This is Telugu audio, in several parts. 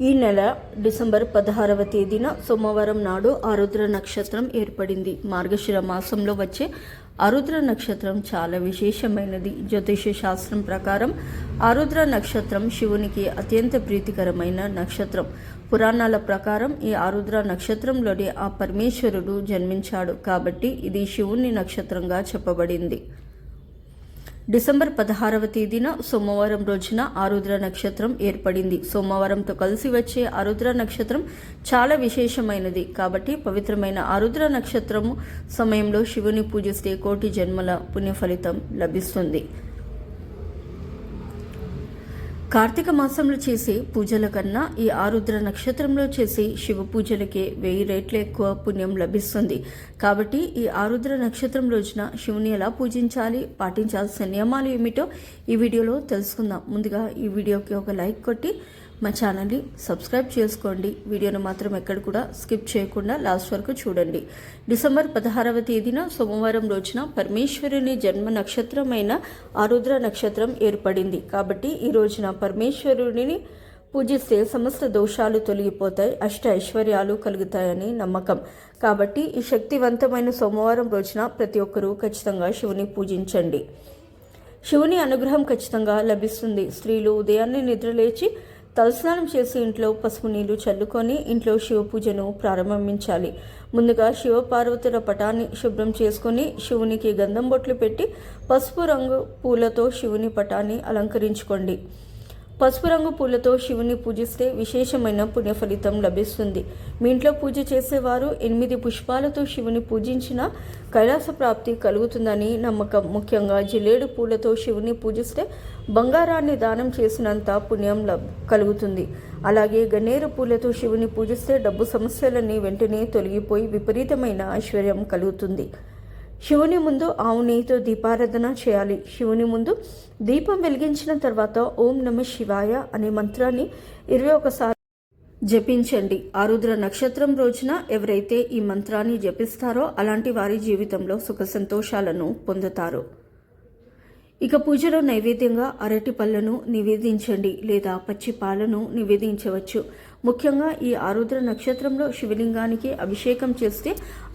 ఈ నెల డిసెంబర్ పదహారవ తేదీన సోమవారం నాడు ఆరుద్ర నక్షత్రం ఏర్పడింది. మార్గశిర మాసంలో వచ్చే ఆరుద్ర నక్షత్రం చాలా విశేషమైనది. జ్యోతిష శాస్త్రం ప్రకారం ఆరుద్ర నక్షత్రం శివునికి అత్యంత ప్రీతికరమైన నక్షత్రం. పురాణాల ప్రకారం ఈ ఆరుద్ర నక్షత్రంలోనే ఆ పరమేశ్వరుడు జన్మించాడు. కాబట్టి ఇది శివుని నక్షత్రంగా చెప్పబడింది. డిసెంబర్ పదహారవ తేదీన సోమవారం రోజున ఆరుద్ర నక్షత్రం ఏర్పడింది. సోమవారంతో కలిసి వచ్చే ఆరుద్ర నక్షత్రం చాలా విశేషమైనది. కాబట్టి పవిత్రమైన ఆరుద్ర నక్షత్రము సమయంలో శివుని పూజిస్తే కోటి జన్మల పుణ్య ఫలితం లభిస్తుంది. కార్తీక మాసంలో చేసే పూజల కన్నా ఈ ఆరుద్ర నక్షత్రంలో చేసే శివ పూజలకే వెయ్యి రేట్ల ఎక్కువ పుణ్యం లభిస్తుంది. కాబట్టి ఈ ఆరుద్ర నక్షత్రం రోజున శివుని ఎలా పూజించాలి పాటించాల్సిన నియమాలు ఏమిటో ఈ వీడియోలో తెలుసుకుందాం. ముందుగా ఈ వీడియోకి ఒక లైక్ కొట్టి మా ఛానల్ని సబ్స్క్రైబ్ చేసుకోండి. వీడియోను మాత్రం ఎక్కడ కూడా స్కిప్ చేయకుండా లాస్ట్ వరకు చూడండి. డిసెంబర్ పదహారవ తేదీన సోమవారం రోజున పరమేశ్వరుని జన్మ నక్షత్రమైన ఆరుద్ర నక్షత్రం ఏర్పడింది. కాబట్టి ఈ రోజున పరమేశ్వరుడిని పూజిస్తే సమస్త దోషాలు తొలగిపోతాయి అష్ట ఐశ్వర్యాలు కలుగుతాయని నమ్మకం. కాబట్టి ఈ శక్తివంతమైన సోమవారం రోజున ప్రతి ఒక్కరూ ఖచ్చితంగా శివుని పూజించండి. శివుని అనుగ్రహం ఖచ్చితంగా లభిస్తుంది. స్త్రీలు ఉదయాన్నే నిద్రలేచి తలస్నానం చేసి ఇంట్లో పసుపు నీళ్ళు చల్లుకొని ఇంట్లో శివ పూజను ప్రారంభించాలి. ముందుగా శివ పార్వతుల పటాన్ని శుభ్రం చేసుకొని శివునికి గంధం బొట్లు పెట్టి పసుపు రంగు పూలతో శివుని పటాన్ని అలంకరించుకోండి. పసుపు రంగు పూలతో శివుని పూజిస్తే విశేషమైన పుణ్య ఫలితం లభిస్తుంది. మీ ఇంట్లో పూజ చేసేవారు ఎనిమిది పుష్పాలతో శివుని పూజించిన కైలాస ప్రాప్తి కలుగుతుందని నమ్మకం. ముఖ్యంగా జిలేడు పూలతో శివుని పూజిస్తే బంగారాన్ని దానం చేసినంత పుణ్యం లబ్ కలుగుతుంది. అలాగే గన్నేరు పూలతో శివుని పూజిస్తే డబ్బు సమస్యలన్నీ వెంటనే తొలగిపోయి విపరీతమైన ఐశ్వర్యం కలుగుతుంది. శివుని ముందు ఆవు నెయ్యితో దీపారాధన చేయాలి. శివుని ముందు దీపం వెలిగించిన తర్వాత ఓం నమ శివాయ అనే మంత్రాన్ని ఇరవై ఒకసారి జపించండి. ఆరుద్ర నక్షత్రం రోజున ఎవరైతే ఈ మంత్రాన్ని జపిస్తారో అలాంటి వారి జీవితంలో సుఖ సంతోషాలను పొందుతారు. ఇక పూజలో నైవేద్యంగా అరటి పళ్ళను నివేదించండి లేదా పచ్చి పాలను నివేదించవచ్చు. ముఖ్యంగా ఈ ఆరుద్ర నక్షత్రంలో శివలింగానికి అభిషేకం చేస్తే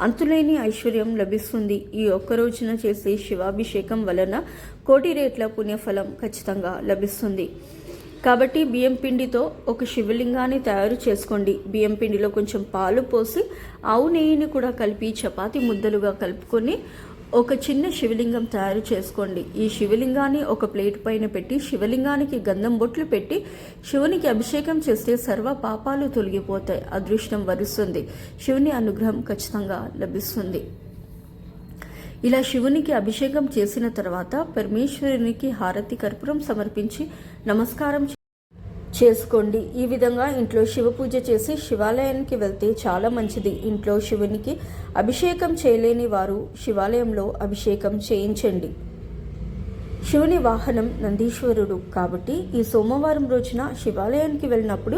అంతులేని ఐశ్వర్యం లభిస్తుంది. ఈ ఒక్క రోజున చేసే శివాభిషేకం వలన కోటి రేట్ల పుణ్యఫలం ఖచ్చితంగా లభిస్తుంది. కాబట్టి బియ్యం పిండితో ఒక శివలింగాన్ని తయారు చేసుకోండి. బియ్యం పిండిలో కొంచెం పాలు పోసి ఆవు నెయ్యిని కూడా కలిపి చపాతి ముద్దలుగా కలుపుకొని ఒక చిన్న శివలింగం తయారు చేసుకోండి. ఈ శివలింగాన్ని ఒక ప్లేట్ పైన పెట్టి శివలింగానికి గంధం బొట్లు పెట్టి శివునికి అభిషేకం చేస్తే సర్వ పాపాలు తొలగిపోతాయి. అదృష్టం వరుస్తుంది. శివుని అనుగ్రహం ఖచ్చితంగా లభిస్తుంది. ఇలా శివునికి అభిషేకం చేసిన తర్వాత పరమేశ్వరునికి హారతి కర్పూరం సమర్పించి నమస్కారం చేసుకోండి. ఈ విధంగా ఇంట్లో శివ పూజ చేసి శివాలయానికి వెళ్తే చాలా మంచిది. ఇంట్లో శివునికి అభిషేకం చేయలేని వారు శివాలయంలో అభిషేకం చేయించండి. శివుని వాహనం నందీశ్వరుడు. కాబట్టి ఈ సోమవారం రోజున శివాలయానికి వెళ్ళినప్పుడు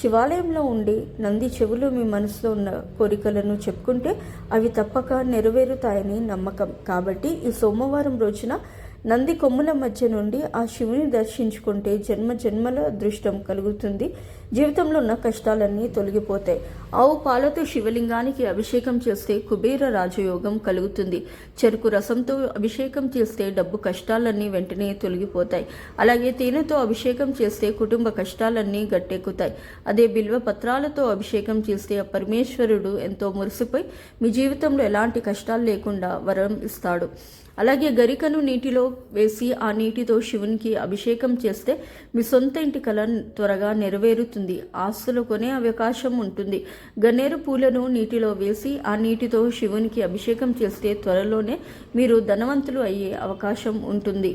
శివాలయంలో ఉండి నంది చెవులు మీ మనసులో ఉన్న కోరికలను చెప్పుకుంటే అవి తప్పక నెరవేరుతాయని నమ్మకం. కాబట్టి ఈ సోమవారం రోజున నంది కొమ్ముల మధ్య నుండి ఆ శివుని దర్శించుకుంటే జన్మ జన్మల అదృష్టం కలుగుతుంది. జీవితంలో ఉన్న కష్టాలన్నీ తొలగిపోతాయి. ఆవు పాలతో శివలింగానికి అభిషేకం చేస్తే కుబేర రాజయోగం కలుగుతుంది. చెరుకు రసంతో అభిషేకం చేస్తే డబ్బు కష్టాలన్నీ వెంటనే తొలగిపోతాయి. అలాగే తేనెతో అభిషేకం చేస్తే కుటుంబ కష్టాలన్నీ గట్టెక్కుతాయి. అదే బిల్వ పత్రాలతో అభిషేకం చేస్తే ఆ పరమేశ్వరుడు ఎంతో మురిసిపోయి మీ జీవితంలో ఎలాంటి కష్టాలు లేకుండా వరం ఇస్తాడు. అలాగే గరికను నీటిలో వేసి ఆ నీటితో శివునికి అభిషేకం చేస్తే మీ సొంత ఇంటి కళ త్వరగా నెరవేరుతుంది. ఆస్తులు కొనే అవకాశం ఉంటుంది. గన్నేరు పూలను నీటిలో వేసి ఆ నీటితో శివునికి అభిషేకం చేస్తే త్వరలోనే మీరు ధనవంతులు అయ్యే అవకాశం ఉంటుంది.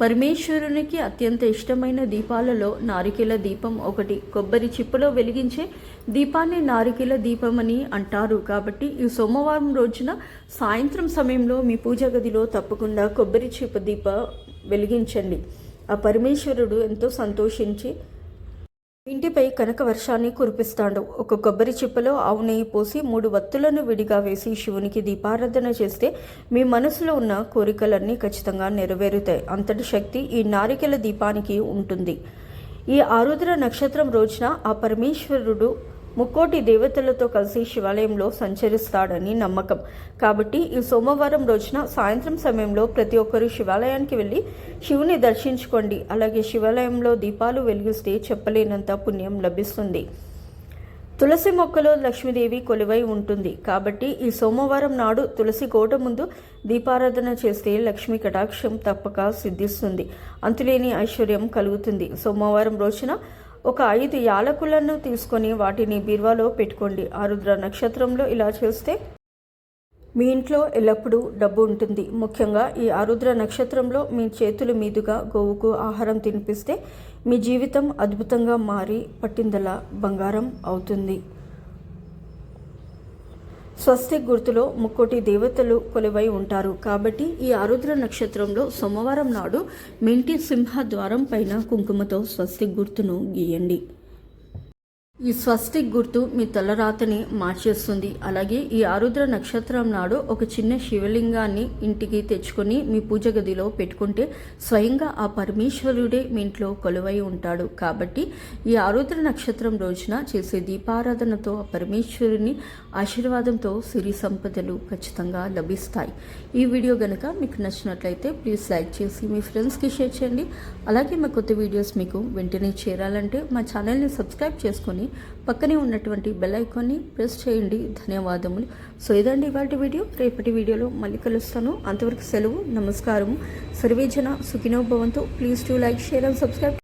పరమేశ్వరునికి అత్యంత ఇష్టమైన దీపాలలో నారికేల దీపం ఒకటి. కొబ్బరి చిప్పలో వెలిగించే దీపాన్ని నారికేల దీపం అని అంటారు కాబట్టి ఈ సోమవారం రోజున సాయంత్రం సమయంలో మీ పూజ గదిలో తప్పకుండా కొబ్బరి చిప్ప దీప వెలిగించండి. ఆ పరమేశ్వరుడు ఎంతో సంతోషించి ఇంటిపై కనక వర్షాన్ని కురిపిస్తాడు. ఒక కొబ్బరి చిప్పలో ఆవు నెయ్యి పోసి మూడు వత్తులను విడిగా వేసి శివునికి దీపారాధన చేస్తే మీ మనసులో ఉన్న కోరికలన్నీ ఖచ్చితంగా నెరవేరుతాయి. అంతటి శక్తి ఈ నారికెల దీపానికి ఉంటుంది. ఈ ఆరుద్ర నక్షత్రం రోజున ఆ పరమేశ్వరుడు ముక్కోటి దేవతలతో కలిసి శివాలయంలో సంచరిస్తాడని నమ్మకం. కాబట్టి ఈ సోమవారం రోజున సాయంత్రం సమయంలో ప్రతి ఒక్కరూ శివాలయానికి వెళ్ళి శివుని దర్శించుకోండి. అలాగే శివాలయంలో దీపాలు వెలిగిస్తే చెప్పలేనంత పుణ్యం లభిస్తుంది. తులసి మొక్కలో లక్ష్మీదేవి కొలువై ఉంటుంది. కాబట్టి ఈ సోమవారం నాడు తులసి కోట ముందు దీపారాధన చేస్తే లక్ష్మీ కటాక్షం తప్పక సిద్ధిస్తుంది. అంతులేని ఐశ్వర్యం కలుగుతుంది. సోమవారం రోజున ఒక ఐదు యాలకులను తీసుకొని వాటిని బీర్వాలో పెట్టుకోండి. ఆరుద్ర నక్షత్రంలో ఇలా చేస్తే మీ ఇంట్లో ఎల్లప్పుడూ డబ్బు ఉంటుంది. ముఖ్యంగా ఈ ఆరుద్ర నక్షత్రంలో మీ చేతుల మీదుగా గోవుకు ఆహారం తినిపిస్తే మీ జీవితం అద్భుతంగా మారి పట్టిందల బంగారం అవుతుంది. స్వస్తిక్ గుర్తులో ముక్కోటి దేవతలు కొలువై ఉంటారు. కాబట్టి ఈ ఆరుద్ర నక్షత్రంలో సోమవారం నాడు మింటి సింహ ద్వారం పైన కుంకుమతో స్వస్తిక్ గుర్తును గీయండి. ఈ స్వస్తిక్ గుర్తు మీ తలరాతని మార్చేస్తుంది. అలాగే ఈ ఆరుద్ర నక్షత్రం నాడు ఒక చిన్న శివలింగాన్ని ఇంటికి తెచ్చుకొని మీ పూజ గదిలో పెట్టుకుంటే స్వయంగా ఆ పరమేశ్వరుడే మీ ఇంట్లో కొలువై ఉంటాడు. కాబట్టి ఈ ఆరుద్ర నక్షత్రం రోజున చేసే దీపారాధనతో ఆ పరమేశ్వరుని ఆశీర్వాదంతో సిరి సంపదలు ఖచ్చితంగా లభిస్తాయి. ఈ వీడియో గనక మీకు నచ్చినట్లయితే ప్లీజ్ లైక్ చేసి మీ ఫ్రెండ్స్కి షేర్ చేయండి. అలాగే మా కొత్త వీడియోస్ మీకు వెంటనే చేరాలంటే మా ఛానల్ని సబ్స్క్రైబ్ చేసుకొని పక్కనే ఉన్నటువంటి బెల్ ఐకాన్ని ప్రెస్ చేయండి. ధన్యవాదములు. సో ఇదండి ఇవాటి వీడియో రేపటి వీడియోలో మళ్ళీ కలుస్తాను. అంతవరకు సెలవు నమస్కారం సర్వేజన సుఖినోభవంతో please to like share and subscribe